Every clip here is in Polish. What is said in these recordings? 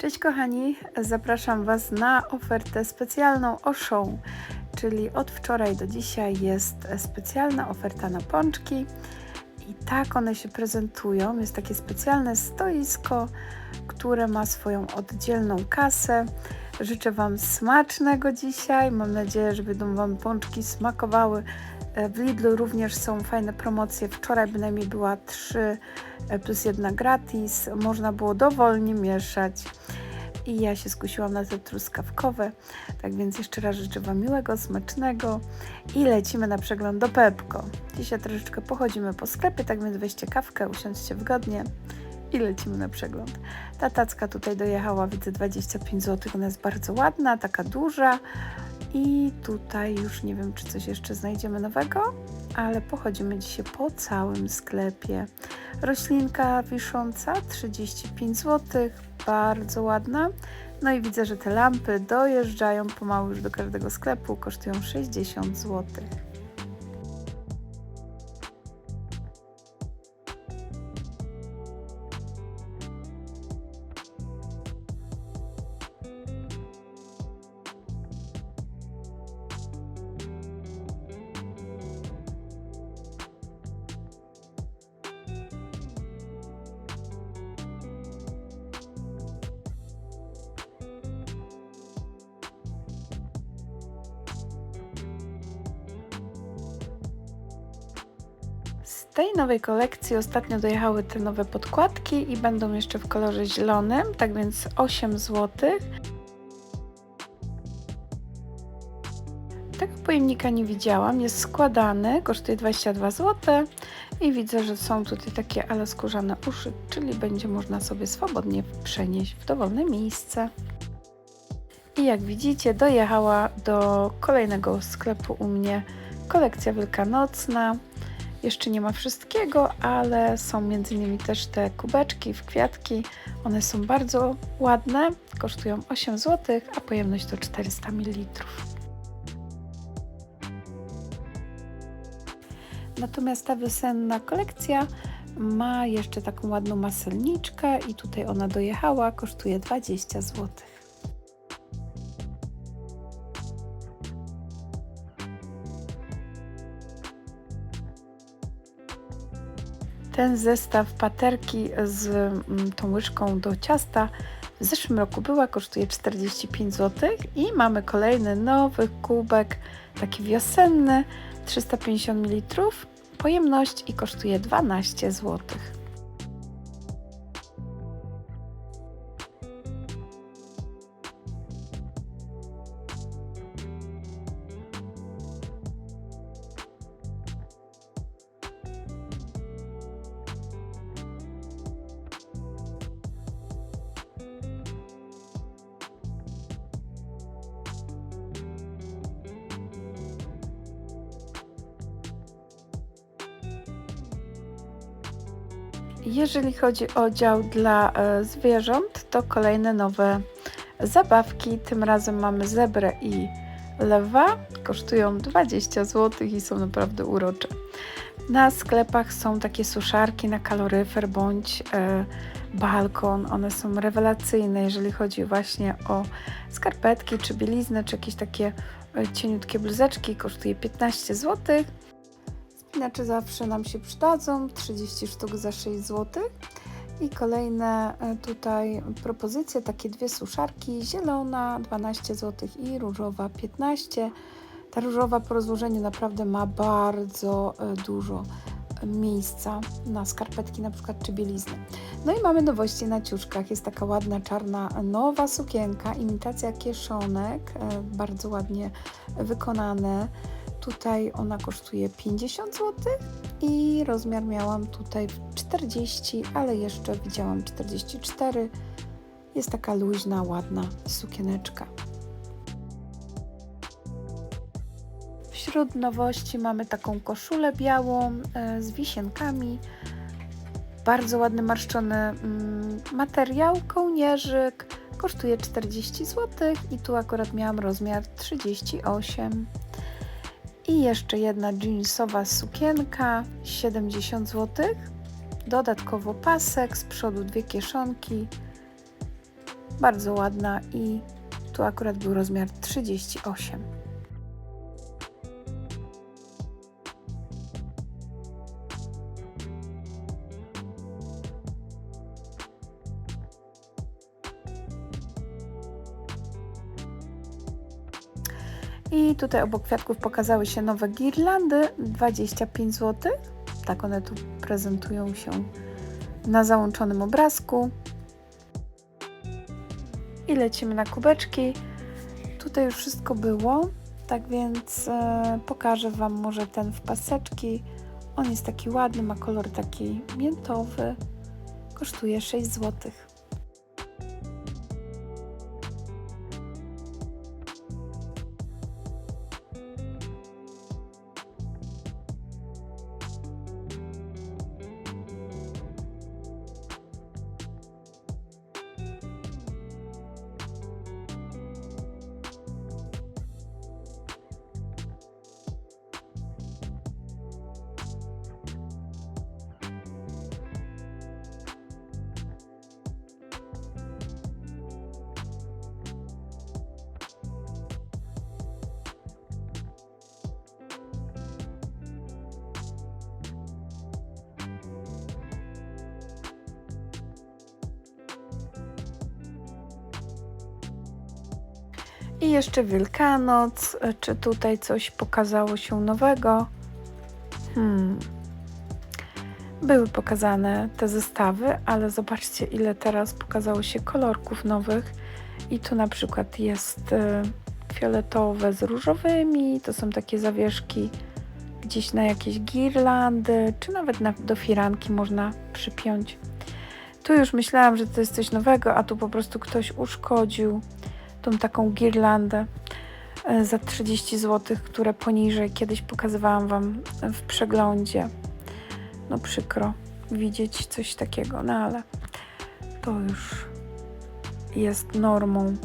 Cześć kochani, zapraszam Was na ofertę specjalną Oszą, czyli od wczoraj do dzisiaj jest specjalna oferta na pączki i tak one się prezentują. Jest takie specjalne stoisko, które ma swoją oddzielną kasę. Życzę Wam smacznego dzisiaj. Mam nadzieję, że będą Wam pączki smakowały. W Lidlu również są fajne promocje. Wczoraj bynajmniej była 3 plus 1 gratis. Można było dowolnie mieszać. I ja się skusiłam na te truskawkowe. Tak więc jeszcze raz życzę Wam miłego, smacznego i lecimy na przegląd do Pepko. Dzisiaj troszeczkę pochodzimy po sklepie, tak więc weźcie kawkę, usiądźcie wygodnie i lecimy na przegląd. Ta tacka tutaj dojechała, widzę 25 zł. Ona jest bardzo ładna, taka duża. I tutaj już nie wiem, czy coś jeszcze znajdziemy nowego, ale pochodzimy dzisiaj po całym sklepie. Roślinka wisząca 35 zł, bardzo ładna. No i widzę, że te lampy dojeżdżają pomału już do każdego sklepu, kosztują 60 zł. Tej nowej kolekcji ostatnio dojechały te nowe podkładki i będą jeszcze w kolorze zielonym, tak więc 8 zł. Tego pojemnika nie widziałam, jest składany, kosztuje 22 zł i widzę, że są tutaj takie ale skórzane uszy, czyli będzie można sobie swobodnie przenieść w dowolne miejsce. I jak widzicie, dojechała do kolejnego sklepu u mnie kolekcja wielkanocna. Jeszcze nie ma wszystkiego, ale są m.in. też te kubeczki w kwiatki. One są bardzo ładne, kosztują 8 zł, a pojemność to 400 ml. Natomiast ta wiosenna kolekcja ma jeszcze taką ładną maselniczkę i tutaj ona dojechała, kosztuje 20 zł. Ten zestaw paterki z mm, tą łyżką do ciasta w zeszłym roku była, kosztuje 45 zł i mamy kolejny nowy kubek, taki wiosenny, 350 ml, pojemność i kosztuje 12 zł. Jeżeli chodzi o dział dla e, zwierząt, to kolejne nowe zabawki. Tym razem mamy zebrę i lewa. Kosztują 20 zł i są naprawdę urocze. Na sklepach są takie suszarki na kaloryfer bądź e, balkon. One są rewelacyjne, jeżeli chodzi właśnie o skarpetki, czy bieliznę, czy jakieś takie e, cieniutkie bluzeczki. Kosztuje 15 zł. Spinacze zawsze nam się przydadzą, 30 sztuk za 6 zł. I kolejne e, tutaj propozycje, takie dwie suszarki, zielona 12 zł i różowa 15. Ta różowa po rozłożeniu naprawdę ma bardzo e, dużo miejsca na skarpetki na przykład czy bieliznę. No i mamy nowości na ciuszkach. Jest taka ładna czarna nowa sukienka, imitacja kieszonek, e, bardzo ładnie wykonane. Tutaj ona kosztuje 50 zł i rozmiar miałam tutaj 40, ale jeszcze widziałam 44. Jest taka luźna, ładna sukieneczka. Wśród nowości mamy taką koszulę białą e, z wisienkami. Bardzo ładny, marszczony mm, materiał, kołnierzyk. Kosztuje 40 zł i tu akurat miałam rozmiar 38 i jeszcze jedna jeansowa sukienka 70 zł. Dodatkowo pasek, z przodu dwie kieszonki. Bardzo ładna i tu akurat był rozmiar 38. I tutaj obok kwiatków pokazały się nowe girlandy, 25 zł. Tak one tu prezentują się na załączonym obrazku. I lecimy na kubeczki. Tutaj już wszystko było, tak więc e, pokażę Wam może ten w paseczki. On jest taki ładny, ma kolor taki miętowy. Kosztuje 6 złotych. I jeszcze Wielkanoc. Czy tutaj coś pokazało się nowego? Hmm. Były pokazane te zestawy, ale zobaczcie, ile teraz pokazało się kolorków nowych. I tu na przykład jest e, fioletowe z różowymi. To są takie zawieszki gdzieś na jakieś girlandy, czy nawet na, do firanki można przypiąć. Tu już myślałam, że to jest coś nowego, a tu po prostu ktoś uszkodził tą taką girlandę e, za 30 zł, które poniżej kiedyś pokazywałam Wam w przeglądzie. No przykro widzieć coś takiego, no ale to już jest normą.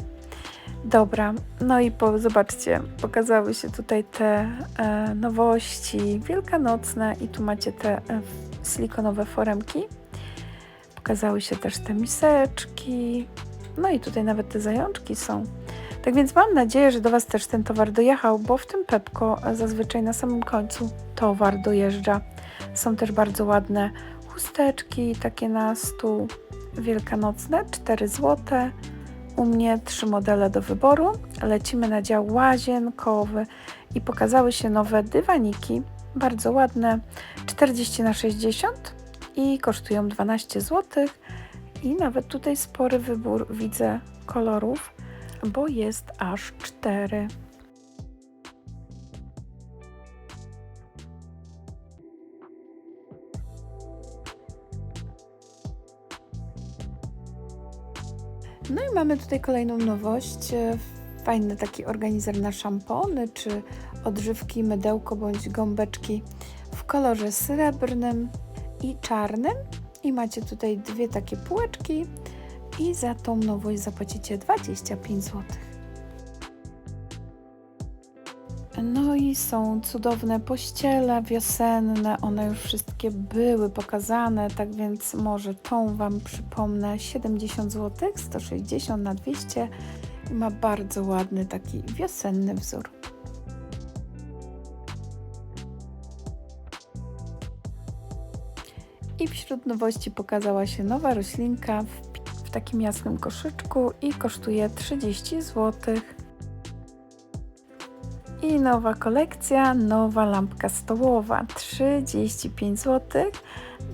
Dobra, no i po, zobaczcie, pokazały się tutaj te e, nowości wielkanocne i tu macie te e, silikonowe foremki. Pokazały się też te miseczki, no i tutaj nawet te zajączki są. Tak więc mam nadzieję, że do Was też ten towar dojechał, bo w tym Pepko zazwyczaj na samym końcu towar dojeżdża. Są też bardzo ładne chusteczki, takie na stół wielkanocne, 4 zł. U mnie trzy modele do wyboru. Lecimy na dział łazienkowy i pokazały się nowe dywaniki, bardzo ładne, 40 na 60 i kosztują 12 zł. I nawet tutaj spory wybór widzę kolorów, bo jest aż cztery. No i mamy tutaj kolejną nowość. Fajny taki organizer na szampony, czy odżywki, mydełko bądź gąbeczki w kolorze srebrnym i czarnym. I macie tutaj dwie takie półeczki i za tą nowość zapłacicie 25 zł. No i są cudowne pościele wiosenne, one już wszystkie były pokazane, tak więc może tą Wam przypomnę 70 zł, 160 na 200 i ma bardzo ładny taki wiosenny wzór. I wśród nowości pokazała się nowa roślinka w, w takim jasnym koszyczku i kosztuje 30 zł. I nowa kolekcja, nowa lampka stołowa, 35 zł.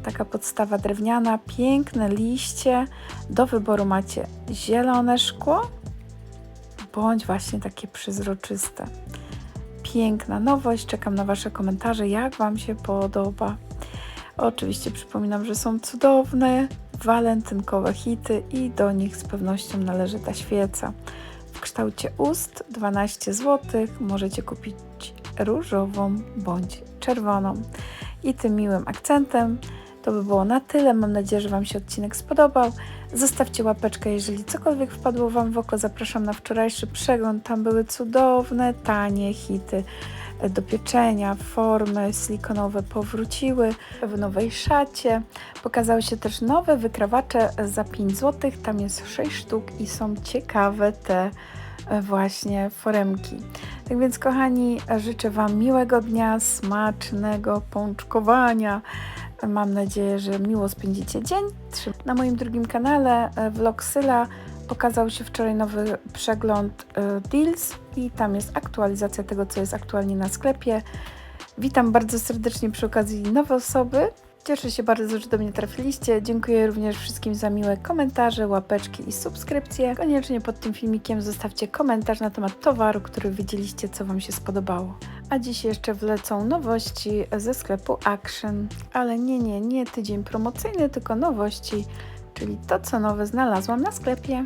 Taka podstawa drewniana, piękne liście. Do wyboru macie zielone szkło, bądź właśnie takie przezroczyste. Piękna nowość, czekam na Wasze komentarze, jak Wam się podoba. Oczywiście przypominam, że są cudowne, walentynkowe hity i do nich z pewnością należy ta świeca. W kształcie ust 12 zł możecie kupić różową bądź czerwoną. I tym miłym akcentem to by było na tyle. Mam nadzieję, że Wam się odcinek spodobał. Zostawcie łapeczkę, jeżeli cokolwiek wpadło Wam w oko. Zapraszam na wczorajszy przegląd. Tam były cudowne, tanie hity do pieczenia, formy silikonowe powróciły w nowej szacie. Pokazały się też nowe wykrawacze za 5 zł. Tam jest 6 sztuk i są ciekawe te e, właśnie foremki. Tak więc, kochani, życzę Wam miłego dnia, smacznego pączkowania. Mam nadzieję, że miło spędzicie dzień. Na moim drugim kanale e, Vlog Syla pokazał się wczoraj nowy przegląd e, Deals i tam jest aktualizacja tego, co jest aktualnie na sklepie. Witam bardzo serdecznie przy okazji nowe osoby. Cieszę się bardzo, że do mnie trafiliście. Dziękuję również wszystkim za miłe komentarze, łapeczki i subskrypcje. Koniecznie pod tym filmikiem zostawcie komentarz na temat towaru, który widzieliście, co Wam się spodobało. A dziś jeszcze wlecą nowości ze sklepu Action. Ale nie, nie, nie tydzień promocyjny, tylko nowości, czyli to, co nowe znalazłam na sklepie.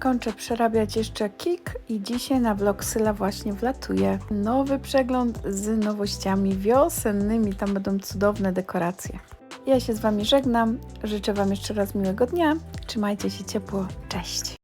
Kończę przerabiać jeszcze Kik i dzisiaj na vlog Syla właśnie wlatuje nowy przegląd z nowościami wiosennymi. Tam będą cudowne dekoracje. Ja się z Wami żegnam. Życzę Wam jeszcze raz miłego dnia. Trzymajcie się ciepło. Cześć!